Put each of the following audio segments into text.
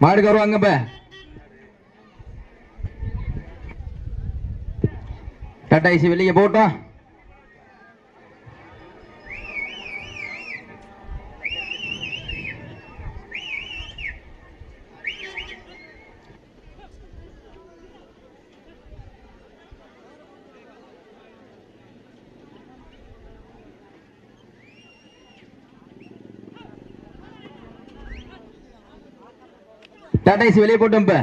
மாடுக்கு வருவாங்க இப்ப. டாடா ஐசி வெளியே போட்டோம் டாடா வெளியே போட்டோம் இப்ப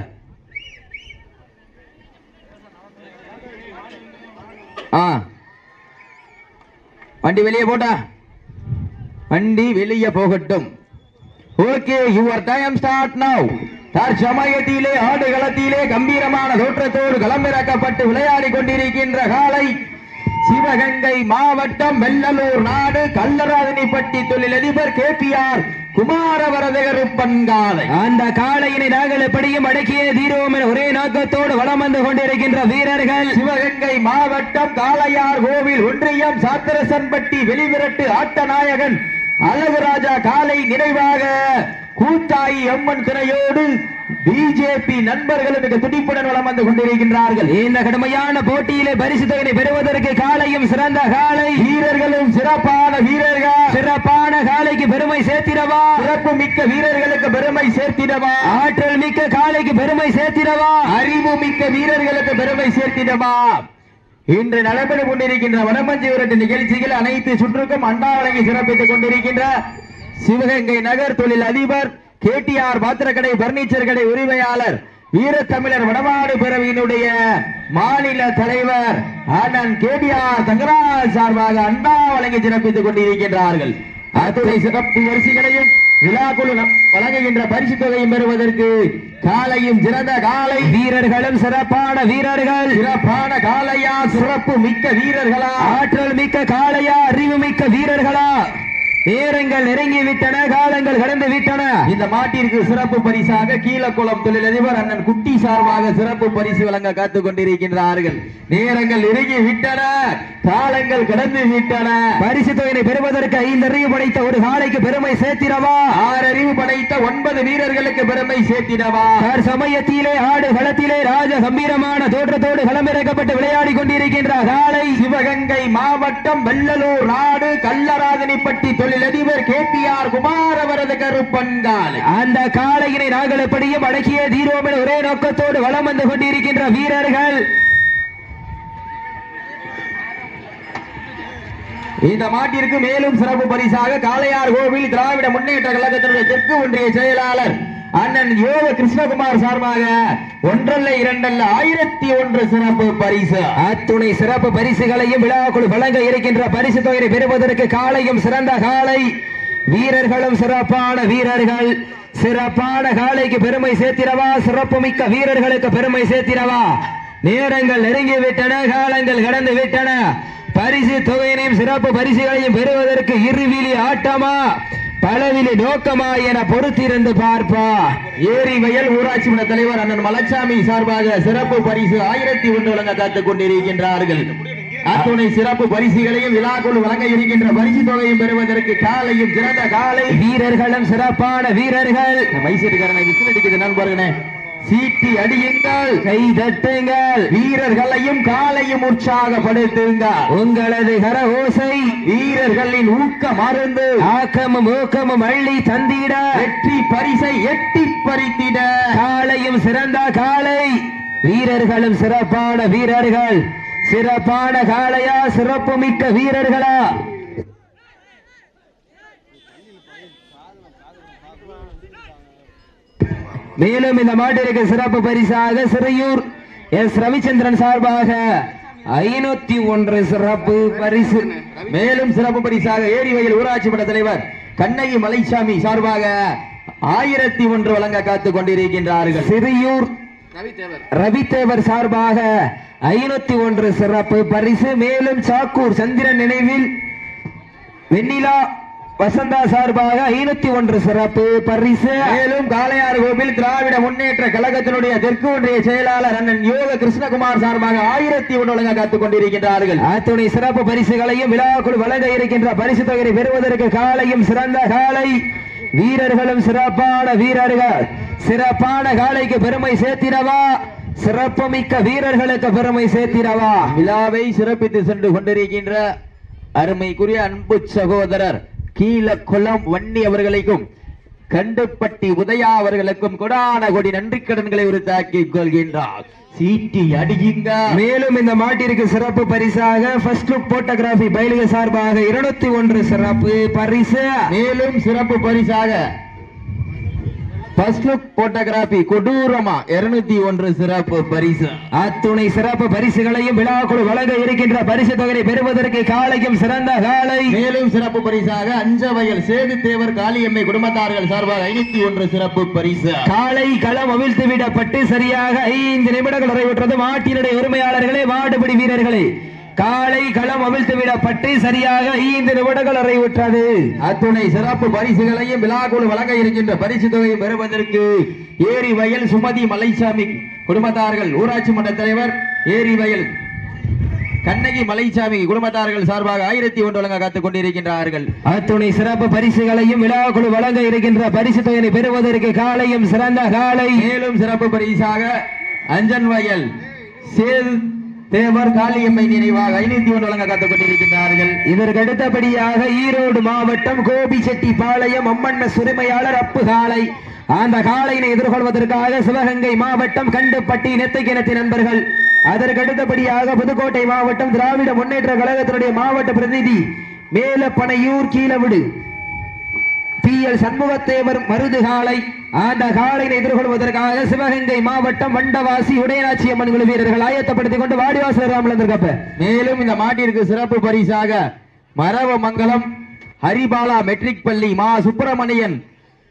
ஆ. வண்டி வெளியே போட்டா. வண்டி வெளியே போகட்டும். Okay your time start now தற்சமயத்திலே ஆடுகளத்திலே கம்பீரமான தோற்றத்தோடு களமிறக்கப்பட்டு விளையாடி கொண்டிருக்கின்ற காலை சிவகங்கை மாவட்டம் வெள்ளலூர் நாடு கல்லராதனிப்பட்டி தொழிலதிபர் கே பி ஆர் குமாரவரதகருப்பன் காலை அந்த காளையினை நாங்கள் எப்படியும் அடக்கிய தீரோம் என ஒரே நோக்கத்தோடு வலம் வந்து கொண்டிருக்கின்ற வீரர்கள். சிவகங்கை மாவட்டம் காளையார் கோவில் ஒன்றியம் சாத்திரசன்பட்டி வெளிவிரட்டு ஆட்டநாயகன் அழகுராஜா காலை நினைவாக கூத்தாயி அம்மன் துணையோடு பிஜேபி நண்பர்களும் மிக துடிப்புடன் வளம் வந்து கொண்டிருக்கின்றார்கள். இந்த கடுமையான போட்டியிலே பரிசு தொகையை பெறுவதற்கு காலையும் சிறந்த காலை. வீரர்களும் சிறப்பான வீரர்கள். சிறப்பான காலைக்கு பெருமை சேர்த்திடவா? சிறப்பு மிக்க வீரர்களுக்கு பெருமை சேர்த்திடவா? ஆற்றல் மிக்க காலைக்கு பெருமை சேர்த்திடவா? அறிவு மிக்க வீரர்களுக்கு பெருமை சேர்த்திடவா? இன்று நடைபெற்றுக் கொண்டிருக்கின்ற வடமஞ்சி விரட்டு நிகழ்ச்சிகள் அனைத்து சுற்றுக்கும் அண்டா வழங்கி சிறப்பித்துக் கொண்டிருக்கின்ற சிவகங்கை நகர் தொழில் அதிபர் கேடிஆர் பாத்திரக்கடை பர்னிச்சர் கடை உரிமையாளர் வீரத்தமிழர் வடமாடு பிறவியினுடைய மாநில தலைவர் அண்ணன் கேடிஆர் தங்கராஜ் சார்பாக அண்டா வழங்கி சிறப்பித்துக் கொண்டிருக்கின்றார்கள். அத்துறை சிறப்பு வரிசைகளையும் விழாக்குழு நம்- வழங்குகின்ற பரிசு தொகையும் பெறுவதற்கு காலையும் சிறந்த காலை வீரர்களும் சிறப்பான வீரர்கள். சிறப்பான காலையா சிறப்பு மிக்க வீரர்களா? ஆற்றல் மிக்க காளையா அறிவு மிக்க வீரர்களா? நேரங்கள் நெருங்கி விட்டன காலங்கள் கடந்து விட்டன இந்த மாட்டிற்கு சிறப்பு பரிசாக கீழக்குளம் தொழிலதிபர் அண்ணன் குட்டி சார்பாக சிறப்பு பரிசு வழங்க காத்துக் கொண்டிருக்கின்றார்கள். நேரங்கள் நெருங்கி விட்டன காலங்கள் கடந்து விட்டன பரிசு தொகையை பெறுவதற்கு ஐந்து அறிவு படைத்த ஒரு காளைக்கு பெருமை சேர்த்திடவா? ஆறு அறிவு படைத்த ஒன்பது வீரர்களுக்கு பெருமை சேர்த்திடவா? சமயத்திலே ஆடு களத்திலே ராஜ கம்பீரமான தோற்றத்தோடு களமிறக்கப்பட்டு விளையாடி கொண்டிருக்கின்ற காளை. சிவகங்கை மாவட்டம் வெள்ளலூர் நாடு கல்லராதனிப்பட்டி தொழிலதிபர் கே பி ஆர் குமாரவரத கருப்பன்காலை. அந்த காளையினை நாங்கள் எப்படியும் அடக்கிய தீரோம் என ஒரே நோக்கத்தோடு வலம் வந்து கொண்டிருக்கின்ற வீரர்கள். இந்த மாட்டிற்கு மேலும் சிறப்பு பரிசாக காளையார் கோவில் திராவிட முன்னேற்ற கழகத்தினுடைய தெற்கு ஒன்றிய செயலாளர் அண்ணன் யோக கிருஷ்ணகுமார் சார்பாக ஒன்றல்ல இரண்டல்ல ஆயிரத்தி ஒன்று சிறப்பு பரிசு. அத்துணை சிறப்பு பரிசுகளையும் விழாக்குழு வழங்க இருக்கின்ற பரிசு தொகையை பெறுவதற்கு காளையும் சிறந்த காளை வீரர்களும் சிறப்பான வீரர்கள். சிறப்பான காளைக்கு பெருமை சேர்த்திரவா சிறப்பு மிக்க வீரர்களுக்கு பெருமை சேர்த்திரவா நேரங்கள் நெருங்கி விட்டன காலங்கள் கடந்து விட்டன பரிசு தொகையினையும் சிறப்பு பரிசுகளையும் பெறுவதற்கு இருவிழி ஆட்டமா? பலவிழி நோக்கமா என பொறுத்திருந்து பார்ப்பா. ஏரி வயல் ஊராட்சி மன்ற தலைவர் அண்ணன் மலச்சாமி சார்பாக சிறப்பு பரிசு ஆயிரத்தி ஒன்று வழங்க காத்துக் கொண்டிருக்கின்றார்கள். அத்துணை சிறப்பு பரிசுகளையும் விழாக்குழு வழங்க இருக்கின்ற பரிசு தொகையும் பெறுவதற்கு காலையும் சிறந்த காலை. வீரர்களும் சிறப்பான வீரர்கள். விசில் அடிக்குது நண்பர்களே. சீட்டி அடியுங்கள். கை தட்டுங்கள். வீரர்களையும் காலையும் உற்சாகப்படுத்துங்கள் உங்களது கர ஓசை வீரர்களின் ஊக்க மருந்து ஆக்கமும் ஊக்கமும் அள்ளி தந்திட. வெற்றி பரிசை எட்டி பறித்திட. காளையும் சிறந்த காளை. வீரர்களும் சிறப்பான வீரர்கள். சிறப்பான காளையா சிறப்பு மிக்க வீரர்களா. மேலும் இந்த மாட்டிற்கு சிறப்பு பரிசாக சிறையூர் எஸ் ரவிச்சந்திரன் சார்பாக ஐநூத்தி ஒன்று சிறப்பு பரிசு. மேலும் சிறப்பு பரிசாக ஏரி வயல் ஊராட்சி மன்ற தலைவர் கண்ணகி மலைசாமி சார்பாக ஆயிரத்தி ஒன்று வழங்க காத்துக் கொண்டிருக்கின்றார்கள். சிறையூர் ரவிதேவர் சார்பாக ஐநூத்தி ஒன்று சிறப்பு பரிசு. மேலும் சாக்கூர் சந்திரன் நினைவில் வெண்ணிலா வசந்தா சார்பாக ஐநூத்தி ஒன்று சிறப்பு பரிசு. மேலும் காளையார் கோவில் திராவிட முன்னேற்ற கழகத்தினுடைய தெற்கு ஒன்றிய செயலாளர் அண்ணன் யோக கிருஷ்ணகுமார் சார்பாக ஆயிரத்தி ஒன்று வழங்க காத்துக் கொண்டிருக்கின்றார்கள். அத்துணை சிறப்பு பரிசுகளையும் விழாக்குள் வழங்க இருக்கின்ற பரிசு தொகையை பெறுவதற்கு காலையும் சிறந்த காலை வீரர்களும் சிறப்பான வீரர்கள். சிறப்பான காலைக்கு பெருமை சேர்த்திடவா? சிறப்புமிக்க வீரர்களுக்கு பெருமை சேர்த்திடவா? விழாவை சிறப்பித்து சென்று கொண்டிருக்கின்ற அருமைக்குரிய அன்பு சகோதரர் கீழக்குளம் வன்னி அவர்களுக்கும் கண்டுப்பட்டி உதயா அவர்களுக்கும் கொடான கொடி நன்றி கடன்களை உரித்தாக்கிக் கொள்கின்றார். சீட்டி அடியுங்க. மேலும் இந்த மாட்டிற்கு சிறப்பு பரிசாக ஃபர்ஸ்ட் லுக் போட்டோகிராஃபி பயிலுக சார்பாக இருநூத்தி ஒன்று சிறப்பு பரிசு. மேலும் சிறப்பு பரிசாக ஃபர்ஸ்ட் லுக் போட்டோகிராபி கொடூரமா இருநூத்தி ஒன்று சிறப்பு பரிசு. அத்துணை சிறப்பு பரிசுகளையும் விழாக்குழு வழங்க இருக்கின்ற பரிசு தொகையை பெறுவதற்கு காலையும் சிறந்த காலை. மேலும் சிறப்பு பரிசாக அஞ்சவயல் சேது தேவர் காளியம்மை குடும்பத்தார்கள் சார்பாக ஐநூத்தி ஒன்று சிறப்பு பரிசு. காலை களம் அவிழ்த்து விடப்பட்டு சரியாக ஐந்து நிமிடங்கள் நிறைவுற்றது. மாட்டினுடைய உரிமையாளர்களே மாடுபிடி வீரர்களே. காலை களம் அவிழ்த்து விடப்பட்டு சரியாக ஐந்து நிமிடங்கள் நிறைவுற்றது. அத்துணை சிறப்பு பரிசுகளையும் விழாக்குழு வழங்க இருக்கின்ற பரிசு தொகையை பெறுவதற்கு ஏரி வயல் சுமதி மலைசாமி குடும்பத்தார்கள் ஊராட்சி மன்ற தலைவர் ஏரி வயல் கண்ணகி மலைசாமி குடும்பத்தார்கள் சார்பாக ஆயிரத்தி ஒன்று வழங்க காத்துக் கொண்டிருக்கின்றார்கள். அத்துணை சிறப்பு பரிசுகளையும் விழாக்குழு வழங்க இருக்கின்ற பரிசு தொகையை பெறுவதற்கு காலையும் சிறந்த காலை மேலும் சிறப்பு பரிசாக அஞ்சன் வயல் சேது தேவர் காளியம்மை நினைவாக ஐநூத்தி ஒன்று வழங்க காத்துக் கொண்டிருக்கின்றார்கள். இதற்கு அடுத்தபடியாக ஈரோடு மாவட்டம் கோபிச்செட்டிப்பாளையம் அம்மன்ன சுரிமையாளர் அப்பு காலை அந்த காளையினை எதிர்கொள்வதற்காக சிவகங்கை மாவட்டம் கண்டுப்பட்டி நெத்தைக்கிணத்தி நண்பர்கள். அதற்கு அடுத்தபடியாக புதுக்கோட்டை மாவட்டம் திராவிட முன்னேற்ற கழகத்தினுடைய மாவட்ட பிரதிநிதி மேலப்பனையூர் கீழவிடு. பி சண்முகத்தேவர் மருதுகாலை அந்த எதிர்கொள்வதற்காக சிவகங்கை மாவட்டம் வண்டவாசி உடையநாச்சி அம்மன் குழு வீரர்கள் ஆயத்தப்படுத்திக் கொண்டு வாடிவாசல் ராமலந்திருக்கப்ப மேலும் இந்த மாட்டிற்கு சிறப்பு பரிசாக மரவமங்கலம் ஹரிபாலா மெட்ரிக் பள்ளி மா. சுப்பிரமணியன்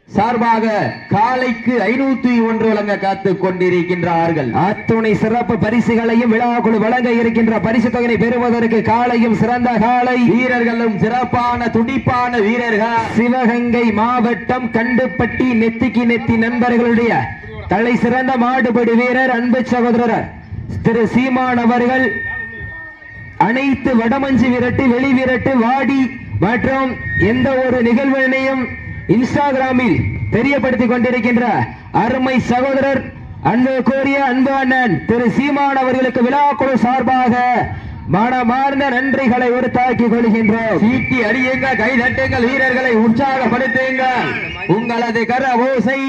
சார்பாக காலைக்கு ஐநூத்தி ஒன்று வழங்க காத்துக் கொண்டிருக்கின்றார்கள். அத்துணை சிறப்பு பரிசுகளையும் விழாக்குழு வழங்க இருக்கின்ற பரிசு தொகையை பெறுவதற்கு காலையும் சிறந்த காலை. வீரர்களும் சிறப்பான துடிப்பான வீரர்கள். சிவகங்கை மாவட்டம் கண்டுப்பட்டி நெத்திக்கு நெத்தி நண்பர்களுடைய தலை சிறந்த மாடுபடி வீரர் அன்பு சகோதரர் திரு சீமான் அவர்கள். அனைத்து வடமஞ்சு விரட்டு வெளி விரட்டு வாடி மற்றும் எந்த ஒரு நிகழ்வினையும் இன்ஸ்டாகிராமில் தெரியப்படுத்திக் கொண்டிருக்கின்ற அருமை சகோதரர் அன்பு கோரிய அன்பு அண்ணன் திரு சீமான் அவர்களுக்கு விழாக்குழு சார்பாக மனமார்ந்த நன்றிகளை உறுத்தாக்கிக் கொள்கின்றோம். சீட்டி அடியுங்க கை தட்டுங்கள் வீரர்களை உற்சாகப்படுத்துங்கள். உங்களது கர ஓசை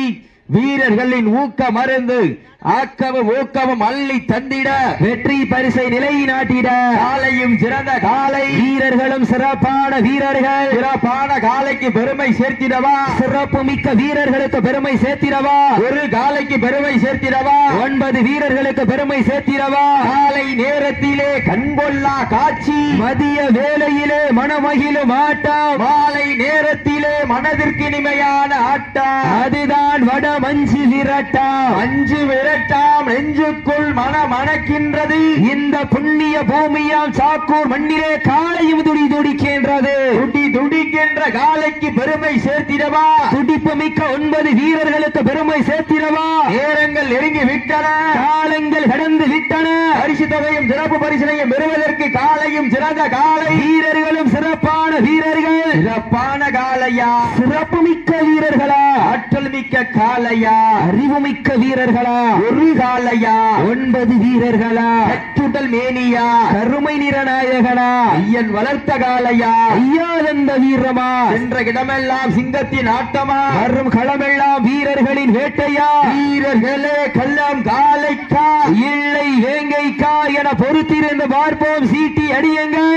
வீரர்களின் ஊக்க மருந்து ஆக்கமும் ஊக்கமும் அள்ளி தந்திட. வெற்றி பரிசை நிலைநாட்டிட. காலையும் சிறந்த காலை. வீரர்களும் சிறப்பான வீரர்கள். சிறப்பான காலைக்கு பெருமை சேர்த்திடவா. சிறப்பு மிக்க வீரர்களுக்கு பெருமை சேர்த்திடவா. ஒரு காலைக்கு பெருமை சேர்த்திடவா. ஒன்பது வீரர்களுக்கு பெருமை சேர்த்திடவா. காலை நேரத்திலே கண்கொள்ளா காட்சி. மதிய வேளையிலே மனமகிழும் ஆட்டம் மாலை நேரத்திலே மனதிற்கு இனிமையான ஆட்டம். அதுதான் வட மஞ்சு விரட்டம். அஞ்சு விரட்டாம் நெஞ்சுக்குள் மன மணக்கின்றது. இந்த புண்ணிய பூமியாம் சாக்கூர் மண்ணிலே காலையும் துடி துடிக்கின்றது. துடி துடிக்கின்ற காலைக்கு பெருமை சேர்த்திடவா? துடிப்பு மிக்க ஒன்பது வீரர்களுக்கு பெருமை சேர்த்திடவா? நேரங்கள் நெருங்கி விட்டன. காலங்கள் கடந்து விட்டன. பரிசு தொகையும் சிறப்பு பரிசனையும் பெறுவதற்கு காலையும் சிறந்த காலை. வீரர்களும் சிறப்பான வீரர்கள். சிறப்பான காலையா? சிறப்பு மிக்க வீரர்களா? ஆற்றல் மிக்க காலையா? அறிவு மிக்க வீரர்களா? ஒரு காலையா ஒன்பது வீரர்களா? கச்சுடல் மேனியா? கருமை நிறநாயகனா? ஐயன் வளர்த்த காலையா ஐயாதந்த வீரமா? சென்ற இடமெல்லாம் சிங்கத்தின் ஆட்டமா? வரும் களமெல்லாம் வீரர்களின் வேட்டையா? வீரர்களே கள்ளம் காலைக்கா இல்லை வேங்கைக்கா என பொறுத்திருந்து பார்ப்போம். சீட்டி அடியுங்கள்.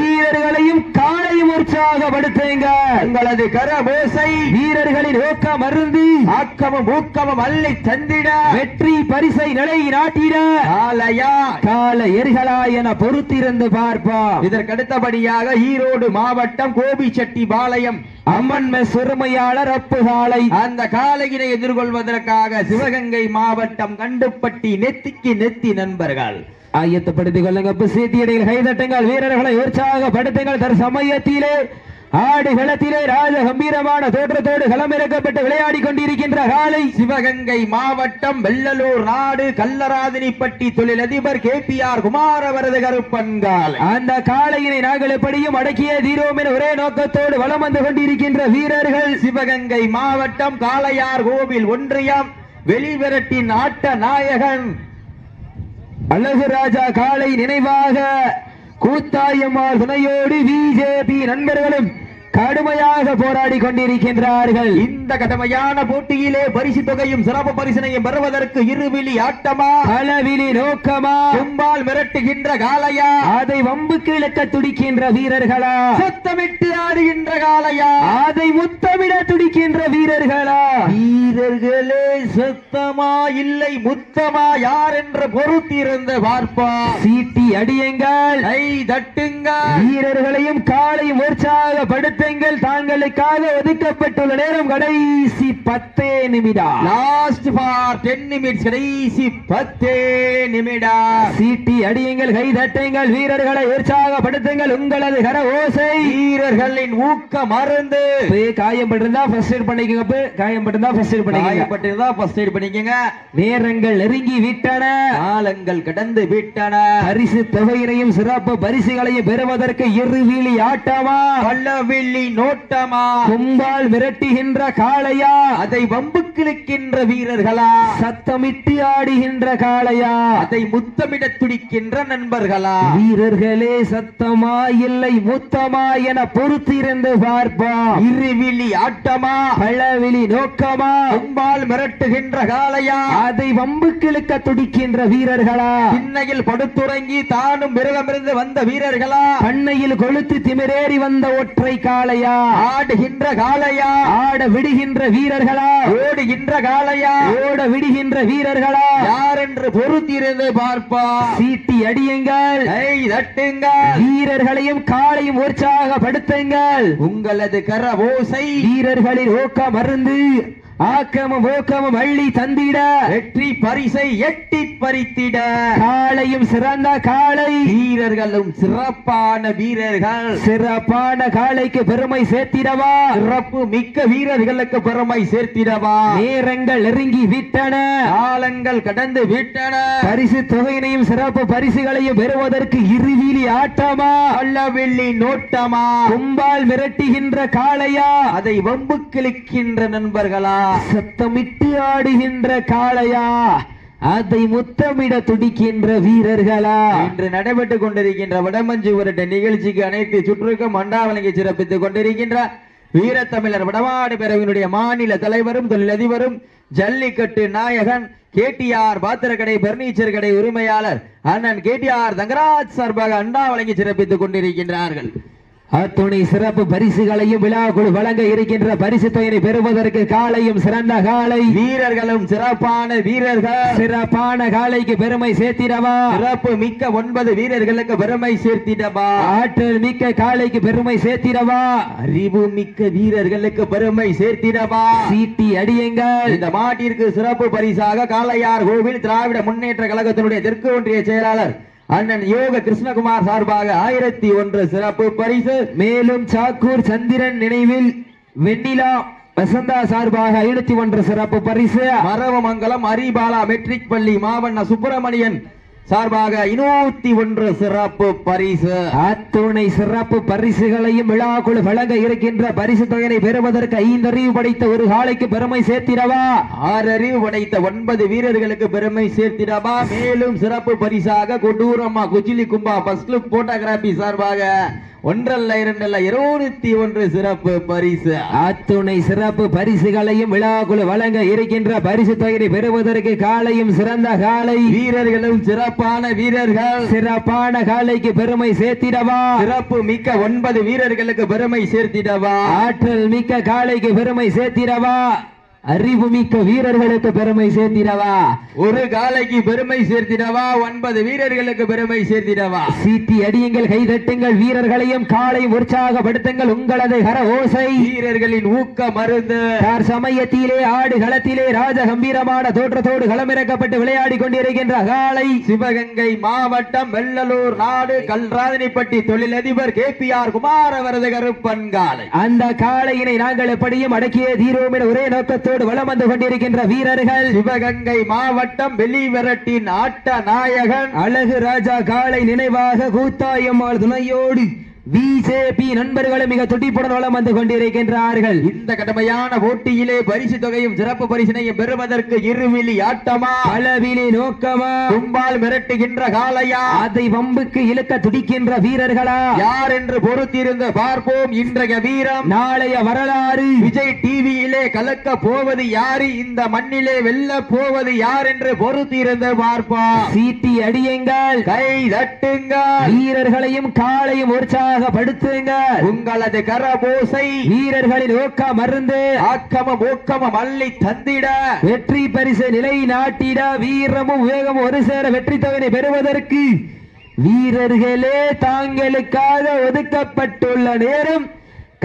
வீரர்களையும் காலையும் உற்சாகப்படுத்துங்கள். உங்களது கரபோசை. வீரர்களின் ஊக்கம் மருந்து ஆக்கமும் ஊக்கமும் அள்ளி தந்திட. வெற்றி பரிசை நிலை நாட்டிட. காலையா. கால எரிகளா என பொறுத்திருந்து பார்ப்போம். இதற்கு அடுத்தபடியாக ஈரோடு மாவட்டம் கோபிச்செட்டி பாளையம். அம்மன் மெஸ் உரிமையாளர் அப்பு காலை அந்த காலையினை எதிர்கொள்வதற்காக சிவகங்கை மாவட்டம் கண்டுப்பட்டி நெத்திக்கு நெத்தி நண்பர்கள். ஆயத்தப்படுத்திக் கொள்ளுங்க சீட்டியடிகள் கைதட்டுங்கள் வீரர்களை உற்சாகப்படுத்துங்கள் தர் சமயத்திலே. ஆடு களத்திலே ராஜ கம்பீரமான தோற்றத்தோடு களமிறக்கப்பட்டு விளையாடி கொண்டிருக்கின்ற காலை சிவகங்கை மாவட்டம் வெள்ளலூர் நாடு கல்லராதினிப்பட்டி தொழிலதிபர் கே பி ஆர் குமாரவரது கருப்பன்கால் அந்த காளையினை நாங்கள் எப்படியும் அடக்கிய தீரோம் என ஒரே நோக்கத்தோடு வலம் வந்து கொண்டிருக்கின்ற வீரர்கள். சிவகங்கை மாவட்டம் காளையார் கோவில் ஒன்றியம் வெளிவிரட்டின் ஆட்ட நாயகன். அழகு ராஜா காளை நினைவாக கூத்தாயம்மாள் துணையோடு பிஜேபி நண்பர்களும் கடுமையாக போராடி கொண்டிருக்கின்றார்கள். இந்த கடுமையான போட்டியிலே பரிசு தொகையும் சிறப்பு பரிசனையும் பெறுவதற்கு இருவிழி ஆட்டமா? அளவிலி நோக்கமா? கும்பால் மிரட்டுகின்ற காளையா? அதை வம்புக்கு இழக்க துடிக்கின்ற வீரர்களா? சத்தமிட்டு ஆடுகின்ற காளையா? அதை முத்தமிட துடிக்கின்ற வீரர்களா? வீரர்களே சத்தமா இல்லை முத்தமா யார் என்று பொறுத்திருந்து பார்ப்பா சீட்டி அடியுங்கள். கை தட்டுங்க வீரர்களையும் காலையும் உற்சாகப்படுத்துங்கள் தாங்களுக்காக ஒதுக்கப்பட்டுள்ள நேரம் கடைசி பத்தே நிமிடம் லாஸ்ட் ஃபார் டென் நிமிட்ஸ் கடைசி பத்தே நிமிடம் சீட்டி அடியுங்கள் கை தட்டுங்கள் வீரர்களை உற்சாகப்படுத்துங்கள் உங்களது கர ஓசை. வீரர்களின் ஊக்க மருந்து. போய் காயம் பட்டிருந்தா ஃபர்ஸ்ட் எய்ட் பண்ணிக்கோங்க போய் காயம் பட்டிருந்தா ஃபர்ஸ்ட் எய்ட் பண்ணிக்கோங்க. காயப்பட்டிருந்தா ஃபர்ஸ்ட் எய்ட் பண்ணிக்கங்க. நேரங்கள் நெருங்கி விட்டன. காலங்கள் கடந்து விட்டன. பரிசு தொகையினையும் சிறப்பு பரிசுகளையும் பெறுவதற்கு இருவீழி ஆட்டமா? பல்லவில்லி நோட்டமா? கும்பால் மிரட்டுகின்ற காளையா? அதை வம்புக்கிழுக்கின்ற வீரர்களா? சத்தமிட்டு ஆடுகின்ற காளையா? அதை முத்தமிட துடிக்கின்ற நண்பர்களா? வீரர்களே சத்தமா இல்லை முத்தமா என பொறுத்திருந்து பார்ப்போம். இருவிழி ஆட்டமா? பழவிழி நோக்கமா? கும்பால் மிரட்டுகின்ற காளையா? அதை வம்புக்கிழுக்க துடிக்கின்ற வீரர்களா? திண்ணையில் படுத்துறங்கி தானும் மிருகமிருந்து வந்த வீரர்களா? பண்ணையில் கொளுத்து திமிரேறி வந்த ஒற்றை காளையா? ஆடுகின்ற காளையா? ஆட விடுகின்ற வீரர்களா? ஓடுகின்ற காளையா? ஓட விடுகின்ற வீரர்களா? யார் என்று பொறுத்திருந்து பார்ப்பா? சீட்டி அடியுங்கள். கை தட்டுங்க வீரர்களையும் காளையும் உற்சாகப்படுத்துங்கள் உங்களது கர ஓசை. வீரர்களின் ஊக்கம் மருந்து ஆக்கமும் ஊக்கமும் அள்ளி தந்திட. வெற்றி பரிசை எட்டி பறித்திட. காளையும் சிறந்த காளை. வீரர்களும் சிறப்பான வீரர்கள். சிறப்பான காளைக்கு பெருமை சேர்த்திடவா? சிறப்பு மிக்க வீரர்களுக்கு பெருமை சேர்த்திடவா? நேரங்கள் நெருங்கி விட்டன. காலங்கள் கடந்து விட்டன. பரிசு தொகையினையும் சிறப்பு பரிசுகளையும் பெறுவதற்கு இருவீலி ஆட்டமா? அல்லவெள்ளி நோட்டமா? கும்பால் மிரட்டுகின்ற காளையா? அதை வம்பு கிழிக்கின்ற நண்பர்களா? சத்தமிட்டு ஆடுகின்ற காளையா? அதை முத்தமிட துடிக்கின்ற வீரர்களா? இன்று நடைபெற்றுக் கொண்டிருக்கின்ற வடமஞ்சு உருட்ட நிகழ்ச்சிக்கு அனைத்து சுற்றுக்கும் மண்டாவணங்கி சிறப்பித்துக் கொண்டிருக்கின்ற வீரத்தமிழர் வடமாடு பேரவையினுடைய மாநில தலைவரும் தொழிலதிபரும் ஜல்லிக்கட்டு நாயகன் கேடிஆர் பாத்திரக்கடை பர்னிச்சர் கடை உரிமையாளர் அண்ணன் கேடிஆர் தங்கராஜ் சார்பாக அண்டா வழங்கி சிறப்பித்துக் கொண்டிருக்கின்றார்கள். அத்துணை சிறப்பு பரிசுகளையும் விழாக்குழு வழங்க இருக்கின்ற பரிசு தொகையை பெறுவதற்கு காலையும் சிறந்த காலை. வீரர்களும் சிறப்பான வீரர்கள். சிறப்பான காலைக்கு பெருமை சேர்த்திடவா? சிறப்பு மிக்க ஒன்பது வீரர்களுக்கு பெருமை சேர்த்திடவா? ஆற்றல் மிக்க காலைக்கு பெருமை சேர்த்திடவா? அறிவு மிக்க வீரர்களுக்கு பெருமை சேர்த்திடவா? சீட்டி அடியுங்கள். இந்த மாட்டிற்கு சிறப்பு பரிசாக காளையார் கோவில் திராவிட முன்னேற்ற கழகத்தினுடைய தெற்கு ஒன்றிய செயலாளர் அண்ணன் யோக கிருஷ்ணகுமார் சார்பாக ஆயிரத்தி ஒன்று சிறப்பு பரிசு. மேலும் சாக்கூர் சந்திரன் நினைவில் வெண்ணிலா வசந்தா சார்பாக ஐநூத்தி ஒன்று சிறப்பு பரிசு. மரவமங்கலம் அரிபாலா மெட்ரிக் பள்ளி மாவண்ண சுப்பிரமணியன் சார்பாக இருநூத்தி ஒன்று சிறப்பு பரிசு. அத்துணை சிறப்பு பரிசுகளையும் விழாக்குழு வழங்க இருக்கின்ற பரிசு தொகையை பெறுவதற்கு ஐந்தறிவு படைத்த ஒரு காலைக்கு பெருமை சேர்த்திடவா? ஆறறிவு படைத்த ஒன்பது வீரர்களுக்கு பெருமை சேர்த்திடவா? மேலும் சிறப்பு பரிசாக கொடூரம்மா குச்சிலி கும்பா ஃபர்ஸ்ட் போட்டோகிராபி சார்பாக ஒன்றல்ல இரண்டல்ல இருநூத்தி ஒன்று சிறப்பு பரிசு. அத்துணை சிறப்பு பரிசுகளையும் விழாக்குழு வழங்க இருக்கின்ற பரிசு தொகையை பெறுவதற்கு காலையும் சிறந்த காலை. வீரர்களும் சிறப்பான வீரர்கள். சிறப்பான காலைக்கு பெருமை சேர்த்திடவா? சிறப்பு மிக்க ஒன்பது வீரர்களுக்கு பெருமை சேர்த்திடவா? ஆற்றல் மிக்க காலைக்கு பெருமை சேர்த்திடவா? அறிவுமிக்க வீரர்களுக்கு பெருமை சேர்த்திடவா? ஒரு காலைக்கு பெருமை சேர்த்திடவா? ஒன்பது வீரர்களுக்கு பெருமை சேர்த்திடவா? சீட்டி அடியுங்கள் கைதட்டுங்கள் வீரர்களையும் காலையும் உற்சாகப்படுத்துங்கள் உங்களது கர ஓசை. வீரர்களின் ஊக்க மருந்து. சமயத்திலே ஆடு களத்திலே ராஜ கம்பீரமான தோற்றத்தோடு களமிறக்கப்பட்டு விளையாடி கொண்டிருக்கின்ற காலை சிவகங்கை மாவட்டம் வெள்ளலூர் நாடு கல்ராதனிப்பட்டி தொழிலதிபர் கே பி ஆர் குமார் அவரது கருப்பன் காலை அந்த காளையினை நாங்கள் எப்படியும் அடக்கிய தீரோம் என ஒரே நோக்கத்தோடு வலம் வந்து கொண்டிருக்கின்ற வீரர்கள் சிவகங்கை மாவட்டம் வெளிவரட்டின் ஆட்ட நாயகன் அழகு ராஜா காளை நினைவாக கூத்தாயம்மாள் துணையோடு பிஜேபி நண்பர்களும் மிக துடிப்புடன் வந்து கொண்டிருக்கின்றார்கள். இந்த கடுமையான போட்டியிலே பரிசு தொகையும் சிறப்பு பரிசினையும் பெறுவதற்கு இருவிழி ஆட்டமா? அளவிலே நோக்கமா? கும்பால் மிரட்டுகின்ற காளையா? அதை வம்புக்கு இழுக்க துடிக்கின்ற வீரர்களா? யார் என்று பொறுத்திருந்து பார்ப்போம் இன்றைய வீரம். நாளைய வரலாறு. விஜய் டிவியிலே கலக்க போவது யாரு? இந்த மண்ணிலே வெல்ல போவது யார் என்று பொறுத்திருந்து பார்ப்போம். சீட்டி அடியுங்கள். கை தட்டுங்கள். வீரர்களையும் காளையும் உற்சாகப்படுத்துங்க உங்களது கரபோசை வீரர்களின் ஓக்க மருந்து ஆக்கமம் ஊக்கமம் அள்ளி தந்திட. வெற்றி பரிசு நிலை நாட்டிட. வீரமும் வேகமும் ஒரு சேர வெற்றி தொகையை பெறுவதற்கு வீரர்களே தாங்களுக்காக ஒதுக்கப்பட்டுள்ள நேரம்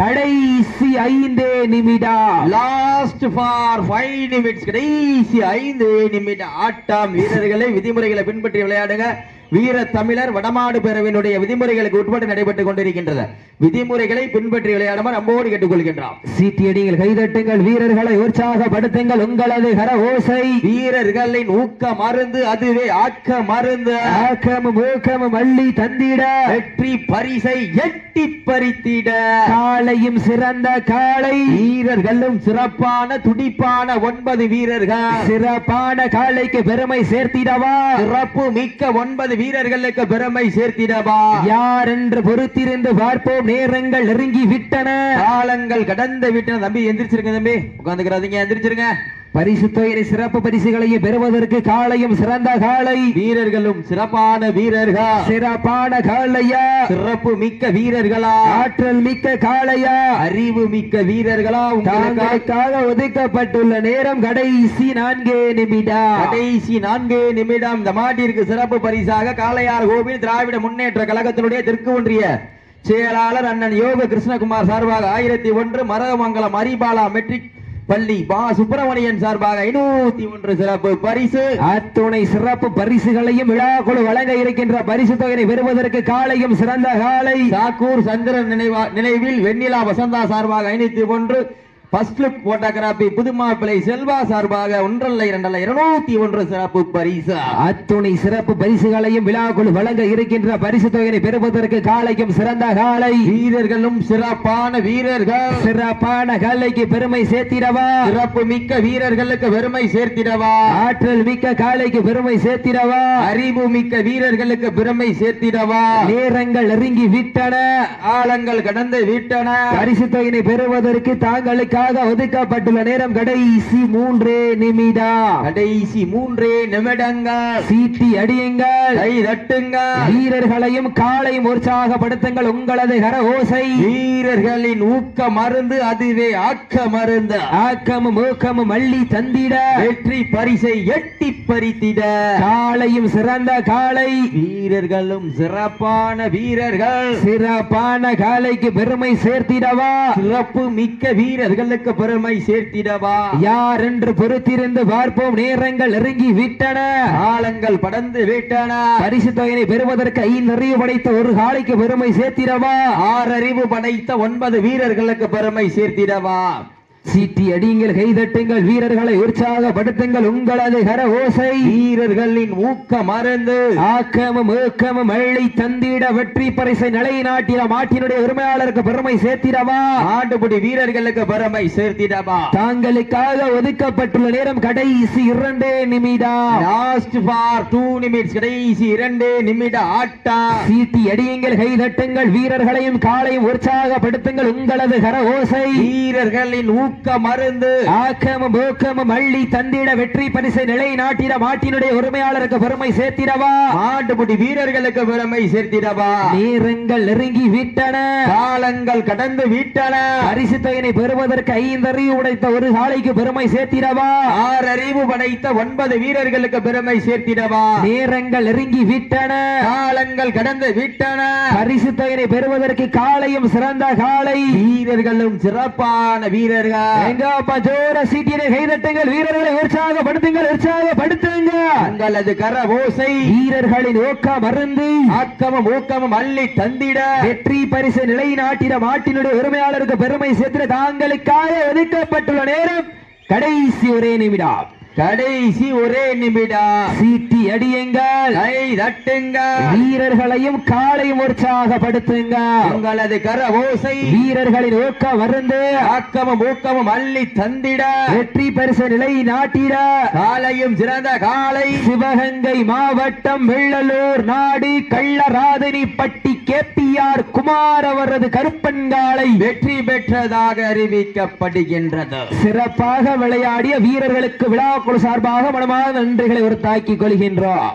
கடைசி ஐந்தே நிமிடம். லாஸ்ட் ஃபார் ஃபைவ் நிமிட்ஸ் கடைசி ஐந்து நிமிட ஆட்டம் வீரர்களை விதிமுறைகளை பின்பற்றி விளையாடுங்க. வீர தமிழர் வடமாடு பேரவையினுடைய விதிமுறைகளுக்கு உட்பட்டு நடைபெற்றுக் கொண்டிருக்கின்றது. விதிமுறைகளை பின்பற்றி விளையாடுமாறு நம்மோடு கேட்டுக்கொள்கின்றோம் சீட்டியடிகள் கைதட்டுங்கள் வீரர்களை உற்சாகப்படுத்துங்கள் உங்களது கர ஓசை. வீரர்களின் ஊக்க மருந்து அதுவே ஆக்க மருந்து. ஆக்கமும் ஊக்கமும் அள்ளி தந்திட. வெற்றி பரிசை எட்டி பறித்திட. காளையும் சிறந்த காளை. வீரர்களும் சிறப்பான துடிப்பான ஒன்பது வீரர்கள். சிறப்பான காளைக்கு பெருமை சேர்த்திடவா. சிறப்பு மிக்க ஒன்பது வீரர்களுக்கு பெருமை சேர்த்திடவா? யார் என்று பொறுத்திருந்து பார்ப்போம். நேரங்கள் நெருங்கி விட்டன காலங்கள் கடந்து விட்டன. தம்பி எந்திரிச்சிருங்க தம்பி. உட்காந்துக்கிறாதீங்க எந்திரிச்சிருங்க. பரிசு தொகையை சிறப்பு பரிசுகளையும் பெறுவதற்கு காளையும் சிறந்த காளை. வீரர்களும் சிறப்பான வீரர்கள்? சிறப்பான காளையா? சிறப்பு மிக்க வீரர்களா? ஆற்றல் மிக்க காளையா? அறிவு மிக்க வீரர்களா? உங்களுக்காக ஒதுக்கப்பட்டுள்ள நேரம் கடைசி நான்கே நிமிடம். கடைசி நான்கு நிமிடம். இந்த மாட்டிற்கு சிறப்பு பரிசாக காளையார் கோவில் திராவிட முன்னேற்ற கழகத்தினுடைய தெற்கு ஒன்றிய செயலாளர் அண்ணன் யோக கிருஷ்ணகுமார் சார்பாக ஆயிரத்தி ஒன்று மரகமங்கலம் அரிபாலா மெட்ரிக் பள்ளி பா சுப்பிரமணியன் சார்பாக ஐநூத்தி ஒன்று சிறப்பு பரிசு. அத்துணை சிறப்பு பரிசுகளையும் விழாக்குழு வழங்க இருக்கின்ற பரிசு தொகையை பெறுவதற்கு காளையும் சிறந்த காளை சாக்கூர் சந்திரன் நினைவா நினைவில் வெண்ணிலா வசந்தா சார்பாக ஐநூத்தி ஒன்று. ஃபர்ஸ்ட் லுக் போட்டோகிராபி புதுமாப்பிள்ளை செல்வா சார்பாக ஒன்றல்ல இரண்டல்ல இருநூத்தி ஒன்று சிறப்பு பரிசு. அத்துணை சிறப்பு பரிசுகளையும் விழாக்குழு வழங்க இருக்கின்ற பரிசு தொகையை பெறுவதற்கு காளையும் சிறந்த காளை வீரர்களும் சிறப்பான வீரர்கள். சிறப்பான காளைக்கு பெருமை சேர்த்திடவா? சிறப்பு மிக்க வீரர்களுக்கு பெருமை சேர்த்திடவா? ஆற்றல் மிக்க காளைக்கு பெருமை சேர்த்திடவா? அறிவு மிக்க வீரர்களுக்கு பெருமை சேர்த்திடவா? நேரங்கள் நெருங்கி விட்டன. ஆழங்கள் கடந்து விட்டன. பரிசு தொகையினை பெறுவதற்கு தாங்களுக்காக ஒதுக்கப்பட்டுள்ள நேரம் கடைசி மூன்றே நிமிடம் கடைசி மூன்றே நிமிடங்கள். சீட்டி அடியுங்கள். கை தட்டுங்கள். வீரர்களையும் காளையும் உற்சாகப்படுத்துங்கள் உங்களது கர ஓசை வீரர்களின் ஊக்க மருந்து அதுவே ஆக்க மருந்து. ஆக்கமும் ஊக்கமும் அள்ளி தந்திட. வெற்றி பரிசை எட்டி பறித்திட. காளையும் சிறந்த காளை. வீரர்களும் சிறப்பான வீரர்கள். சிறப்பான காளைக்கு பெருமை சேர்த்திடவா. சிறப்பு மிக்க வீரர்களுக்கு பெருமை சேர்த்திடவா? யார் என்று பொறுத்திருந்து பார்ப்போம். நேரங்கள் நெருங்கி விட்டன. காலங்கள் படந்து விட்டன. பரிசு தொகையை பெறுவதற்கு ஐந்து அறிவு படைத்த ஒரு காளைக்கு பெருமை சேர்த்திடவா? ஆறறிவு படைத்த ஒன்பது வீரர்களுக்கு பெருமை சேர்த்திடவா? சீட்டி அடியுங்கள் கைதட்டுங்கள் வீரர்களை உற்சாகப்படுத்துங்கள் உங்களது கர ஓசை. வீரர்களின் ஊக்க மருந்து ஆக்கமும் ஊக்கமும் அள்ளி தந்திட வெற்றி பரிசை நிலைநாட்டிட மாட்டினுடைய உரிமையாளருக்கு பெருமை சேர்த்திடவா? ஆண்டுபுடி வீரர்களுக்கு பெருமை சேர்த்திடவா? தாங்களுக்காக ஒதுக்கப்பட்டுள்ள நேரம் கடைசி இரண்டே நிமிடம். லாஸ்ட் ஃபார் டூ நிமிட்ஸ் கடைசி இரண்டு நிமிட ஆட்டம் சீட்டி அடியுங்கள் கைதட்டுங்கள் வீரர்களையும் காலையும் உற்சாகப்படுத்துங்கள் உங்களது கர ஓசை. வீரர்களின் ஊக்க ஊக்க மருந்து. ஆக்கமும் ஊக்கமும் அள்ளி தந்திட வெற்றி பரிசை நிலை நாட்டிட மாட்டினுடைய உரிமையாளருக்கு பெருமை சேர்த்திடவா? மாட்டுப்புடி வீரர்களுக்கு பெருமை சேர்த்திடவா? நேரங்கள் நெருங்கி விட்டன. காலங்கள் கடந்து விட்டன. பரிசு தொகையினை பெறுவதற்கு ஐந்தறிவு உடைத்த ஒரு சாலைக்கு பெருமை சேர்த்திடவா? ஆறு அறிவு படைத்த ஒன்பது வீரர்களுக்கு பெருமை சேர்த்திடவா? நேரங்கள் நெருங்கி விட்டன. காலங்கள் கடந்து விட்டன. பரிசு தொகையினை பெறுவதற்கு காலையும் சிறந்த காலை. வீரர்களும் சிறப்பான வீரர்கள். கைதட்டுங்கள் வீரர்களை உற்சாகப்படுத்துங்கள் உற்சாகப்படுத்துங்க உங்களது கர ஓசை வீரர்களின் ஊக்கம் மருந்து ஆக்கமும் ஊக்கமும் அள்ளி தந்திட. வெற்றி பரிசு நிலைநாட்டிட மாட்டினுடைய உரிமையாளருக்கு பெருமை சேர்த்து தாங்களுக்காக ஒதுக்கப்பட்டுள்ள நேரம் கடைசி ஒரே நிமிடம். கடைசி ஒரே நிமிடம் சீட்டி அடியுங்கள். கை தட்டுங்க. வீரர்களையும் காலையும் உற்சாகப்படுத்துங்க. உங்களது கர ஓசை. வீரர்களின் ஊக்கம் மருந்து ஆக்கமும் ஊக்கமும் அள்ளி தந்திட. வெற்றி பரிசு நிலை நாட்டிட. காலையும் சிறந்த காலை சிவகங்கை மாவட்டம் வெள்ளலூர் நாடு கள்ளராதனிப்பட்டி கேபிஆர் குமார் அவரது கருப்பன்காலை வெற்றி பெற்றதாக அறிவிக்கப்படுகின்றது. சிறப்பாக விளையாடிய வீரர்களுக்கு குழு சார்பாக மனமான நன்றிகளை உறுத்தாக்கிக் கொள்கின்றோம்.